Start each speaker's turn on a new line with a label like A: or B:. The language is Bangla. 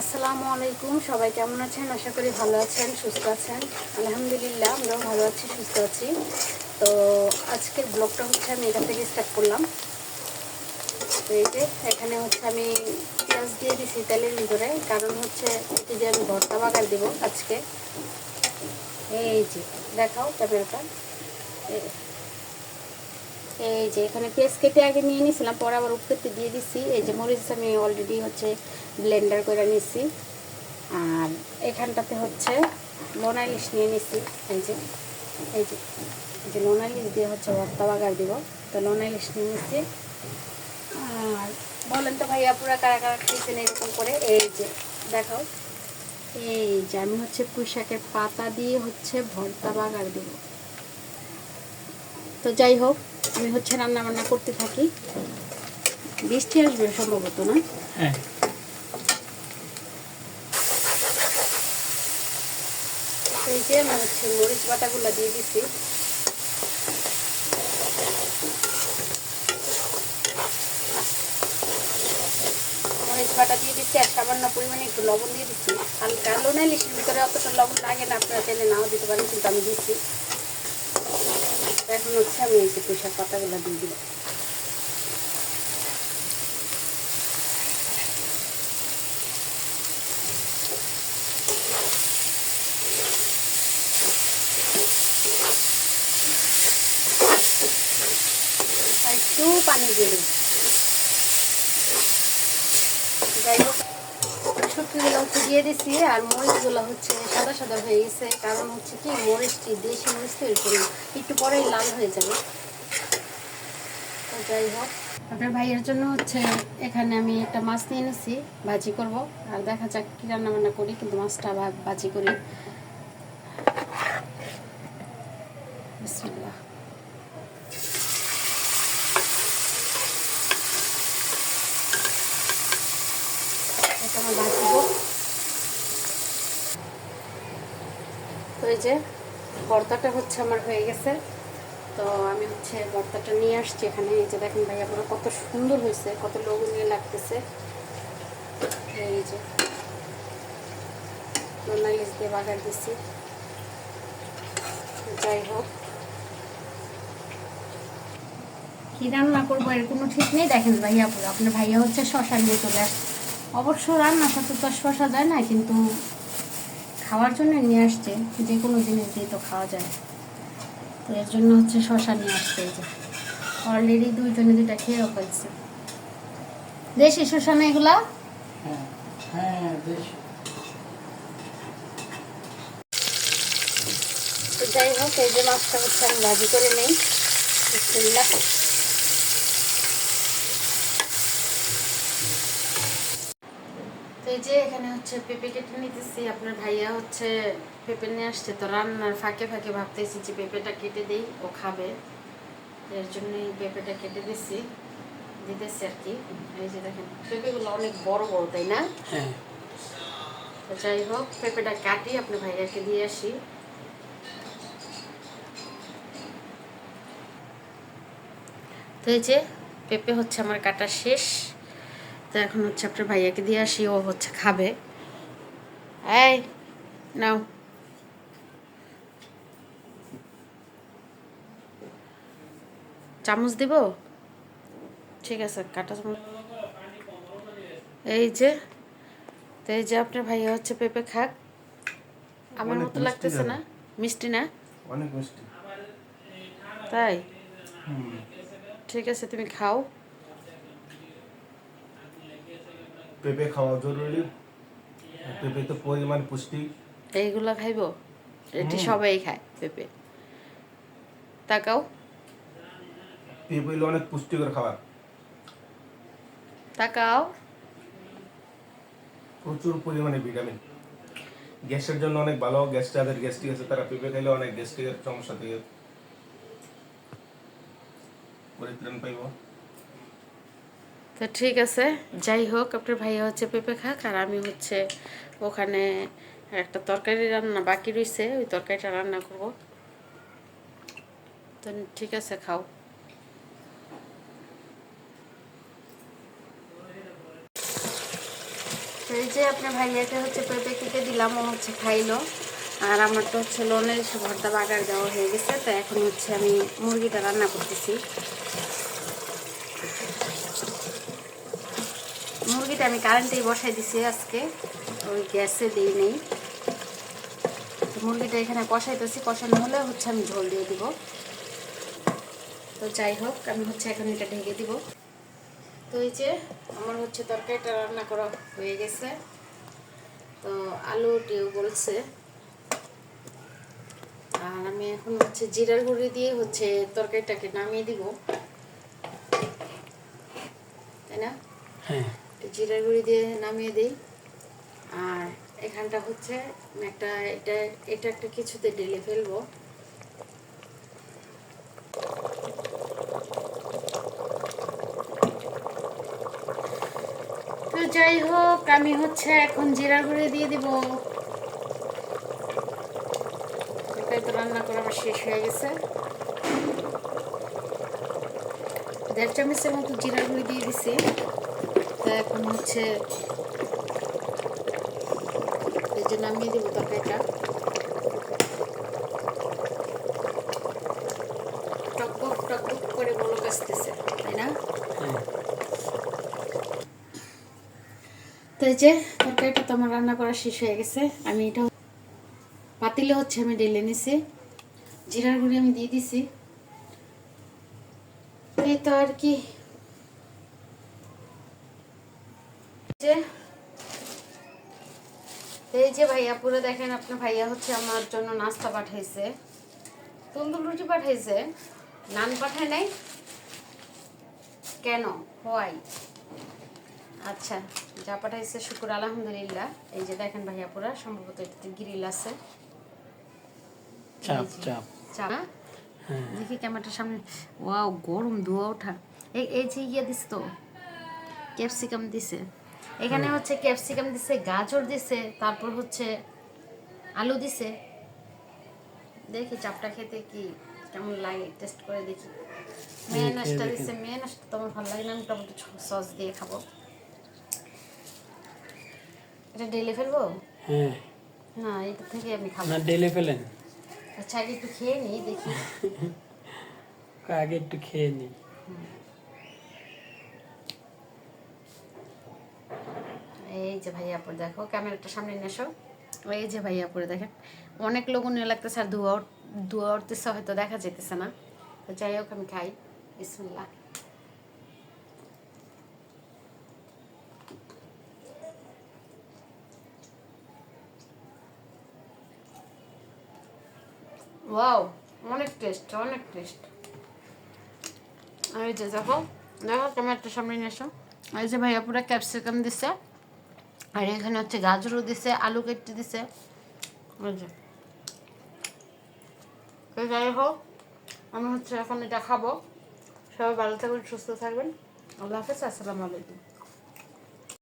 A: আসসালামু আলাইকুম, সবাই কেমন আছেন? আশা করি ভালো আছেন, সুস্থ আছেন। আলহামদুলিল্লাহ, আমরাও ভালো আছি, সুস্থ আছি। তো আজকের ব্লগটা হচ্ছে আমি এখান থেকে স্টার্ট করলাম। তো এই যে, এখানে হচ্ছে আমি পেঁয়াজ দিয়ে দিছি তেলের ভিতরে। কারণ হচ্ছে এটি দিয়ে আমি ভর্তা বাগার দেবো আজকে। এই যে, দেখাও ক্যামেরাটা। এই- যে এখানে পেঁয়াজ কেটে আগে নিয়ে নিয়েছিলাম, পরে আবার উপরেতে দিয়ে দিচ্ছি এই যে মরিচ আমি অলরেডি হচ্ছে ব্লেন্ডার করে নিচ্ছি আর এখানটাতে হচ্ছে লোনা ইলিশ নিয়ে নিচ্ছি এই যে এই যে এই যে লোনা ইলিশ দিয়ে হচ্ছে ভর্তা বাগার দিব। তো লোনা ইলিশ নিয়ে নিচ্ছি আর বলেন তো ভাইয়া, পুরা কারা কারা খেয়েছেন এরকম করে? এই যে, দেখাও। এই যে আমি হচ্ছে পুঁইশাকের পাতা দিয়ে হচ্ছে ভর্তা বাগার দেবো। তো যাই হোক আমি হচ্ছে রান্না বান্না করতে থাকি। বৃষ্টি আসবে সম্ভবত না?
B: হ্যাঁ।
A: এই যে আমি হচ্ছে মরিচ বাটাগুলো দিয়ে দিচ্ছি মরিচ বাটা দিয়ে দিচ্ছি আর সামান্য পরিমাণে একটু লবণ দিয়ে দিচ্ছি হালকা লোনা ইলিশের ভিতরে অতটা লবণ লাগে না আপনারা চাইলে নাও দিতে পারেন কিন্তু আমি দিচ্ছি এখন হচ্ছে, আমি এই যে পোশাক পাতাগুলো দিয়ে দিলাম। একটু পানি দিয়ে দিই যাই হোক শুটকিগুলো হচ্ছে দিয়ে দিচ্ছি আর মরিচগুলো হচ্ছে সাদা সাদা হয়ে গেছে। কারণ হচ্ছে কি, মরিচটি দেশি মরিচ তো জন্য একটু পরেই লাল হয়ে যাবে। যাই হোক, আপনার ভাইয়ের জন্য হচ্ছে এখানে আমি একটা মাছ নিয়ে নিচ্ছি ভাজি করব। আর দেখা যাক কী রান্না বান্না করি, কিন্তু মাছটা ভাজি করি। এটা আমি এই যে ভর্তাটা হচ্ছে আমার হয়ে গেছে। তো আমি হচ্ছে ভর্তাটা নিয়ে আসছি এখানে। এই যে দেখেন ভাই আপনার কত সুন্দর হয়েছে, কত লোভনীয় লাগতেছে। এই যে যাই হোক। কি রান্না করব এর কোনো ঠিক নেই? দেখেন ভাইয়া আপনার ভাইয়া হচ্ছে শশা নিয়ে চলে আসছে। অবশ্য রান্নার সাথে তো শশা যায় না, কিন্তু খাওয়ার জন্য নিয়ে আসছে যে কোনো জিনিস দিয়ে তো খাওয়া যায়। তো এর জন্য হচ্ছে শশা নিয়ে আসছে এই যে। অলরেডি দুইজনে দুইটা খেয়েও ফেলছে। দেশি শশা না এগুলা?
B: হ্যাঁ হ্যাঁ
A: যাই হোক এই যে মাছটা হচ্ছে আমি ভাজি করে নেই। বিসমিল্লাহ। এই যে এখানে হচ্ছে পেঁপে কেটে নিতেছি আপনার ভাইয়া হচ্ছে পেঁপে নিয়ে আসছে তো রান্নার ফাঁকে ফাঁকে ভাবতেছি যে পেঁপেটা কেটে দেই ও খাবে। এর জন্যই পেঁপেটা কেটে দিছি দিতেছি আর কি। এই যে দেখেন পেঁপেগুলো অনেক বড় বড় তাই না?
B: হ্যাঁ।
A: তো যাই হোক পেঁপেটা কাটি আপনার ভাইয়াকে দিয়ে আসি। তো এই যে পেঁপে হচ্ছে আমার কাটা শেষ। তো এখন হচ্ছে আপনার ভাইয়াকে দিয়ে আসি ও হচ্ছে খাবে। এই নাও। চামচ দিব? ঠিক আছে কাটা চামচ। এই যে তো এই যে আপনার ভাইয়া হচ্ছে পেঁপে খাক। আমার মতো লাগতেছে না? মিষ্টি না?
C: অনেক মিষ্টি।
A: তাই? ঠিক আছে তুমি খাও।
C: পেঁপে খাওয়া জরুরি। আর পেঁপে তো পরিমাণ পুষ্টি।
A: এইগুলো খাইবো? এটি সবাই খায় পেঁপে। তাকাও।
C: পেঁপে হলো অনেক পুষ্টিকর খাবার।
A: তাকাও।
C: প্রচুর পরিমাণে ভিটামিন। গ্যাসের জন্য অনেক ভালো। গ্যাস যাদের গ্যাস্ট্রিক আছে তারা পেঁপে খাইলে অনেক গ্যাস্ট্রিকের সমস্যা থেকে। পরিত্রাণ পাইব।
A: তো ঠিক আছে, যাই হোক, আপনার ভাইয়া হচ্ছে পেঁপে খাক আর আমি হচ্ছে ওখানে একটা তরকারি রান্না বাকি রয়েছে ওই তরকারিটা রান্না করব। তো ঠিক আছে, খাও। এই যে আপনার ভাইয়াকে হচ্ছে পেঁপে কেটে দিলাম, ও হচ্ছে খাইলো। আর আমার তো হচ্ছে লোনের ভর্তা বাগার দেওয়া হয়ে গেছে, তো এখন হচ্ছে আমি মুরগিটা রান্না করতেছি। মুরগিটা আমি কারেন্টেই বসাই দিছি আজকে। ওই গ্যাসে দিই নেই। মুরগিটা এখানে কষাইতেছি, কষানো হলে হচ্ছে আমি ঝোল দিয়ে দিব। তো যাই হোক, আমি হচ্ছে এখন এটা ঢেকে দিব। তো এই যে আমার হচ্ছে তরকারিটা রান্না করা হয়ে গেছে। তো আলু আলুটিও বলছে আর আমি এখন হচ্ছে জিরার গুঁড়ি দিয়ে হচ্ছে তরকারিটাকে নামিয়ে দিব। তাই না?
B: হ্যাঁ।
A: জিরার গুঁড়ি দিয়ে নামিয়ে দিই। আর এখানটা হচ্ছে একটা, এটা এটা একটা কিছুতে ঢেলে ফেলব। তো যাই হোক, আমি হচ্ছে এখন জিরার গুঁড়ি দিয়ে দিব। তো রান্না করা আমার শেষ হয়ে গেছে। দেড় চামচের মতো জিরার গুঁড়ি দিয়ে দিছি। এখন হচ্ছে এই যে নামিয়ে দেবো তরকারিটা। টকবক টকবক করে বলক আসতেছে তাই না? তো এই যে তরকারিটা তো আমার রান্না করা শেষ হয়ে গেছে। আমি এটা পাতিলে হচ্ছে আমি ঢেলে নিছি। জিরার গুঁড়ি আমি দিয়ে দিছি। এই তো আর কি যে এই যে ভাইয়া পুরো দেখেন আপনার ভাইয়া হচ্ছে আমার জন্য নাস্তা পাঠাইছে। তন্দুর রুটি পাঠাইছে। নান পাঠায় নাই। কেন? হোয়াই? আচ্ছা যা পাঠাইছে শুকুর আলহামদুলিল্লাহ। এই যে দেখেন ভাইয়া পুরা সম্ভবত এটাতে গ্রিল আছে।
B: চাপ। চাপ।
A: চা না?
B: হ্যাঁ।
A: দেখি ক্যামেরাটার সামনে। ওয়াও গরম ধোয়া ওঠা। এই এই যে ইয়ে দিস তো ক্যাপসিকাম দিছে। এখানে হচ্ছে ক্যাপসিকাম দিছে গাজর দিছে তারপর হচ্ছে আলু দিছে। দেখি চাপটা খেতে কি কেমন লাগে টেস্ট করে দেখি। মেয়নাসটা
B: দেখি।
A: দিছে মেয়নাসটা তো আমার ভালো লাগে না আমি টমেটো সস দিয়ে খাব। এটা ডেলে ফেলব?
B: হ্যাঁ।
A: না এটা থেকে আমি খাব।
B: না ডেলে ফেলেন।
A: আচ্ছা আগে একটু খেয়ে নিই দেখি।
B: আগে একটু খেয়ে নিই
A: যে ভাইয়াপুর দেখো, ক্যামেরাটা সামনে নিয়ে এসো। এই যে ভাইয়াপুরে দেখেন, অনেক লোকনীয় লাগতেছে আর ধোয়া ধোয়া উঠতেছে, হয়তো দেখা যেতেছে না। তো যাই হোক, আমি খাই। বিসমিল্লাহ। ওয়াও, অনেক টেস্ট অনেক টেস্ট। এই যে দেখো দেখো ক্যামেরাটার সামনে নিয়ে এসো। এই যে ভাইয়া পুরো ক্যাপসিকাম দিছে। আর এখানে হচ্ছে গাজরও দিছে, আলু কেটে দিছে। তো যাই হোক, আমি হচ্ছে এখন এটা খাব। সবাই ভালো থাকবেন, সুস্থ থাকবেন। আল্লাহ হাফেজ, আসসালামু আলাইকুম।